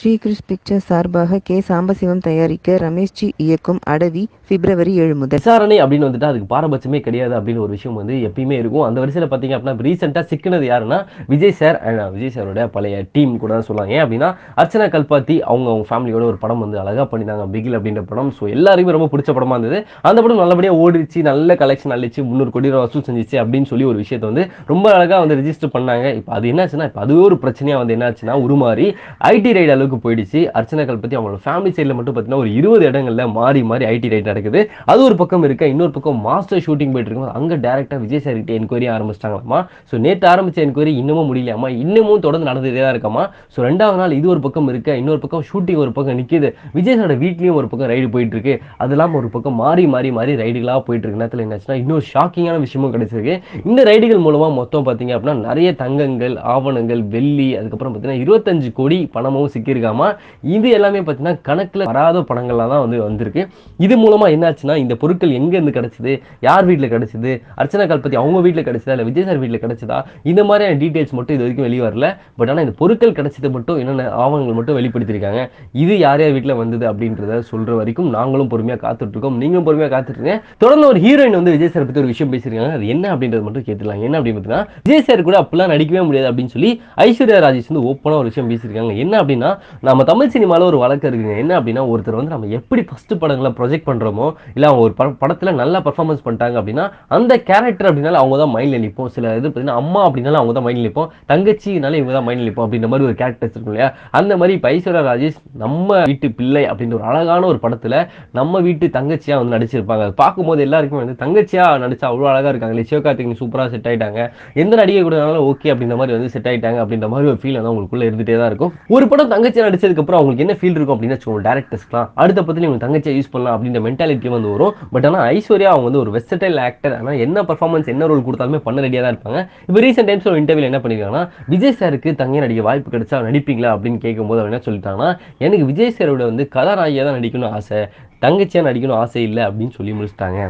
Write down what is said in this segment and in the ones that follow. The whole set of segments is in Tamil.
ஸ்ரீகிருஷ் பிக்சர் சார்பாக கே. சாம்பசிவம் தயாரிக்க ரமேஷ்ஜி இயக்கும் அடவி பிப்ரவரி ஏழு முதல். விசாரணை அப்படின்னு வந்துட்டு அதுக்கு பாரபட்சமே கிடையாது அப்படின்னு ஒரு விஷயம் வந்து எப்பயுமே இருக்கும். அந்த வரிசையில் பார்த்தீங்க அப்படின்னா ரீசெண்டாக சிக்கினது யாருன்னா விஜய் சார் அண்ட் விஜய் சாரோட பழைய டீம் கூட தான் சொல்லுவாங்க. ஏன் அப்படின்னா அர்ச்சனா கல்பாத்தி அவங்க அவங்க ஃபேமிலியோட ஒரு படம் வந்து அழகாக பண்ணியிருந்தாங்க பிகில் அப்படின்ற படம். ஸோ எல்லாருக்குமே ரொம்ப பிடிச்ச படமாக இருந்தது. அந்த படம் நல்லபடியாக ஓடிச்சு நல்ல கலெக்ஷன் அழிச்சு முந்நூறு கோடி ரூபா வசூல் செஞ்சிச்சு அப்படின்னு சொல்லி ஒரு விஷயத்தை வந்து ரொம்ப அழகாக வந்து ரெஜிஸ்டர் பண்ணாங்க. இப்போ அது என்னாச்சுன்னா இப்போ அதுவே ஒரு பிரச்சனையாக வந்து என்னாச்சுன்னா உருமாறி ஐடி ரைடு அளவுக்கு போயிடுச்சு. அர்ச்சனா கல்பத்தி அவங்களோட ஃபேமிலி சைடில் மட்டும் பார்த்தீங்கன்னா ஒரு இருபது இடங்கள்ல மாறி மாறி ஐடி ரைட் நடக்குது. அது ஒரு பக்கம் இருக்க இன்னொரு பக்கம் மாஸ்டர் ஷூட்டிங் போயிட்டு இருக்கும் அங்கே டேரக்டாக விஜய் சார் கிட்டே என்கொயரி ஆரம்பிச்சிட்டாங்களாமா? ஸோ நேற்று ஆரம்பித்த என்கொயரி இன்னமும் முடியலையாமா? இன்னமும் தொடர்ந்து நடந்துகிட்டே தான் இருக்காமா? ஸோ ரெண்டாவது நாள் இது ஒரு பக்கம் இருக்க இன்னொரு பக்கம் ஷூட்டிங் ஒரு பக்கம் நிற்கிது விஜய் சாரோட வீட்லேயும் ஒரு பக்கம் ரைடு போயிட்டு இருக்கு. அது இல்லாமல் ஒரு பக்கம் மாறி மாறி மாறி ரைடுகளாக போயிட்டு இருக்கு. நேரத்தில் என்னாச்சுன்னா இன்னொரு ஷாக்கிங்கான விஷயமும் கிடைச்சிருக்கு. இந்த ரைடுகள் மூலமாக மொத்தம் பார்த்தீங்க அப்படின்னா நிறைய தங்கங்கள் ஆவணங்கள் வெள்ளி அதுக்கப்புறம் பார்த்தீங்கன்னா இருபத்தஞ்சு கோடி பணமும் சிக்கியிருக்காமா இது எல்லாமே பார்த்தீங்கன்னா கணக்கில் வராத பணங்கள்லாம் தான் வந்து வந்திருக்கு. இது மூலமாக என்னாச்சுன்னா இந்த பொருட்கள் எங்கேருந்து கிடைச்சது? யார் வீட்டில் கிடைச்சது? அர்ச்சனா கல்பத்தி அவங்க வீட்டில் கிடைச்சதா? இல்லை விஜய் சார் வீட்டில் கிடைச்சதா? இந்த மாதிரியான டீட்டெயில்ஸ் மட்டும் இது வரைக்கும் வெளியே வரல. பட் ஆனால் இந்த பொருட்கள் கிடைச்சது மட்டும் என்னென்ன ஆவணங்கள் மட்டும் வெளிப்படுத்தியிருக்காங்க. இது யார் யார் வீட்டில் வந்தது அப்படின்றத சொல்கிற வரைக்கும் நாங்களும் பொறுமையாக காத்துட்ருக்கோம். நீங்களும் பொறுமையாக காத்துட்ருங்க. தொடர்ந்து ஒரு ஹீரோயின் வந்து விஜய் சார் பற்றி ஒரு விஷயம் பேசியிருக்காங்க. அது என்ன அப்படின்றது மட்டும் கேட்டுலாம் என்ன அப்படின்னு பார்த்தீங்கன்னா விஜய் சார் கூட அப்படிலாம் நடிக்கவே முடியாது அப்படின்னு சொல்லி ஐஸ்வர்யா ராஜேஷ் வந்து ஓப்பனாக ஒரு விஷயம் பேசியிருக்காங்க. என்ன அப்படின்னா நம்ம தமிழ் சினிமாவில் ஒரு வழக்கம் இருக்குங்க. என்ன அப்படின்னா ஒருத்தர் வந்து நம்ம எப்படி ஃபஸ்ட்டு படங்களை ப்ரொஜெக்ட் பண்ணுறோமோ இல்லை அவங்க ஒரு பட படத்தில் நல்லா பர்ஃபார்மன்ஸ் பண்ணிட்டாங்க அப்படின்னா அந்த கேரக்டர் அப்படின்னால அவங்க தான் மைண்டில் நிற்போம் சில இது பார்த்தீங்கன்னா அம்மா அப்படின்னாலும் அவங்க தான் மைண்டில் நிற்போம் தங்கச்சினால இவங்க தான் மைண்டில் நிற்போம் அப்படின்ற மாதிரி ஒரு கேரக்டர்ஸ் இருக்கும் இல்லையா? அந்த மாதிரி இப்போ ஐஸ்வர்யா ராஜேஷ் நம்ம வீட்டு பிள்ளை அப்படின்ற ஒரு அழகான ஒரு படத்தில் நம்ம வீட்டு தங்கச்சியாக வந்து நடிச்சிருப்பாங்க. அது பார்க்கும்போது எல்லாருக்குமே வந்து தங்கச்சியாக நடிச்சா அவ்வளோ அழகாக இருக்காங்க சிவகார்த்திகன் சூப்பராக செட் ஆயிட்டாங்க. எந்த நடிகை கூடனாலும் ஓகே அப்படின்ற மாதிரி வந்து செட் ஆயிட்டாங்க அப்படின்ற மாதிரி ஒரு ஃபீல் வந்து உங்களுக்குள்ள இருந்துகிட்டே தான் இருக்கும். ஒரு படம் தங்கச்சி தங்கச்சியாக நடிச்சதுக்கப்புறம் அவங்களுக்கு என்ன ஃபீல் இருக்கும் அப்படின்னு வச்சுக்கோங்க டேரக்டர்ஸ்லாம் அடுத்த பற்றி இவங்க தங்கச்சியை யூஸ் பண்ணலாம் அப்படின்ற மென்டாலிட்டி வந்து வரும். பட் ஆனால் ஐஸ்வர்யா அவங்க வந்து ஒரு வெஸ்டர்டைல் ஆக்டர் ஆனால் என்ன பர்ஃபார்மன்ஸ் என்ன ரோல் கொடுத்தாலுமே பண்ண ரெடியாக தான் இருப்பாங்க. இப்போ ரீசெண்ட் டைம்ஸ் ஒரு இன்டர்வியூ என்ன பண்ணிருக்காங்கன்னா விஜய் சாருக்கு தங்கையை நடிக்க வாய்ப்பு கிடைச்சா நடிப்பீங்களா அப்படின்னு கேட்கும்போது அவர் என்ன சொல்லிட்டாங்கன்னா எனக்கு விஜய் சாரோட வந்து கதாநாயகியாக தான் நடிக்கணும்னு ஆசை. தங்கச்சியாக நடிக்கணும் ஆசை இல்லை அப்படின்னு சொல்லி முடிச்சிட்டாங்க.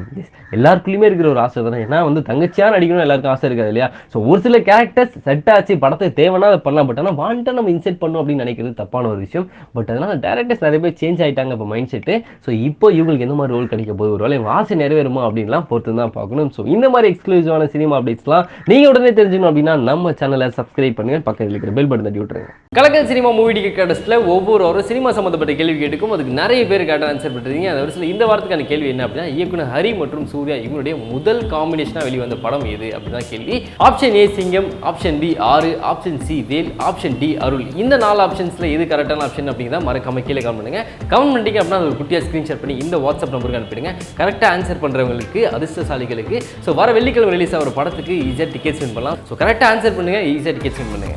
எல்லாருக்குள்ளேயுமே இருக்கிற ஒரு ஆசை தானே. ஏன்னா வந்து தங்கச்சியாக நடிக்கணும் எல்லாருக்கும் ஆசை இருக்காது இல்லையா? ஸோ ஒரு சில கேரக்டர்ஸ் செட் ஆச்சு படத்துக்கு தேவைன்னா அதை பண்ணலாம். பட் ஆனால் வாண்ட்டாக நம்ம இன்செட் பண்ணணும் அப்படின்னு நினைக்கிறது தப்பான ஒரு விஷயம். பட் அதனால் டேரக்டர்ஸ் நிறைய பேர் சேஞ்ச் ஆகிட்டாங்க இப்போ மைண்ட் செட்டு ஸோ இப்போ இவங்களுக்கு எந்த மாதிரி ரோல் கிடைக்க போகுது? ஒரு வேலை இவங்க ஆசை நிறைவேறுமா அப்படின்லாம் பொறுத்து தான் பார்க்கணும். ஸோ இந்த மாதிரி எக்ஸ்க்ளூசிவான சினிமா அப்டேட்ஸ்லாம் நீங்கள் உடனே தெரிஞ்சுக்கணும் அப்படின்னா நம்ம சேனலை சப்ஸ்கிரைப் பண்ணுங்க. பக்கத்தில் இருக்கிற பெல் பட்டன் தட்டி விட்டுருங்க. கலக்கல் சினிமா மூவி டிக்கெட் கடைசியில் ஒவ்வொரு சினிமா சம்மந்தப்பட்ட கேள்வி கேட்டுக்கும். அதுக்கு நிறைய பேர் கேட்ட ஆன்சர் பண்ணுறீங்க அந்த வருஷத்தில் இந்த வாரத்துக்கான கேள்வி என்ன அப்படின்னா இயக்குனர் ஹரி மற்றும் சூர்யா இவங்களுடைய முதல் காம்பினேஷனாக வெளிவந்த படம் எது அப்படின்னா கேள்வி. ஆப்ஷன் ஏ சிங்கம் ஆப்ஷன் பி ஆறு ஆப்ஷன் சி வேல் ஆப்ஷன் டி அருள். இந்த நாலு ஆப்ஷன்ஸில் எது கரெக்டான ஆப்ஷன் அப்படிங்கிறத மறக்காம கீழே கமெண்ட் பண்ணுங்க. கமெண்ட் பண்ணிட்டீங்க அப்படின்னா ஒரு குட்டியாக ஸ்க்ரீன்ஷாட் பண்ணி இந்த வாட்ஸ்அப் நம்பருக்கு அனுப்பிடுங்க. கரெக்டாக ஆன்சர் பண்ணுறவங்களுக்கு அதிர்ஷ்டசாலிகளுக்கு. ஸோ வர வெள்ளிக்கிழமை ரிலீஸ் ஆகிற படத்துக்கு ஈஸியாக டிக்கெட்ஸ் வின் பண்ணலாம். ஸோ கரெக்டாக ஆன்சர் பண்ணுங்க ஈஸியாக டிக்கெட்ஸ் வின் பண்ணுங்க.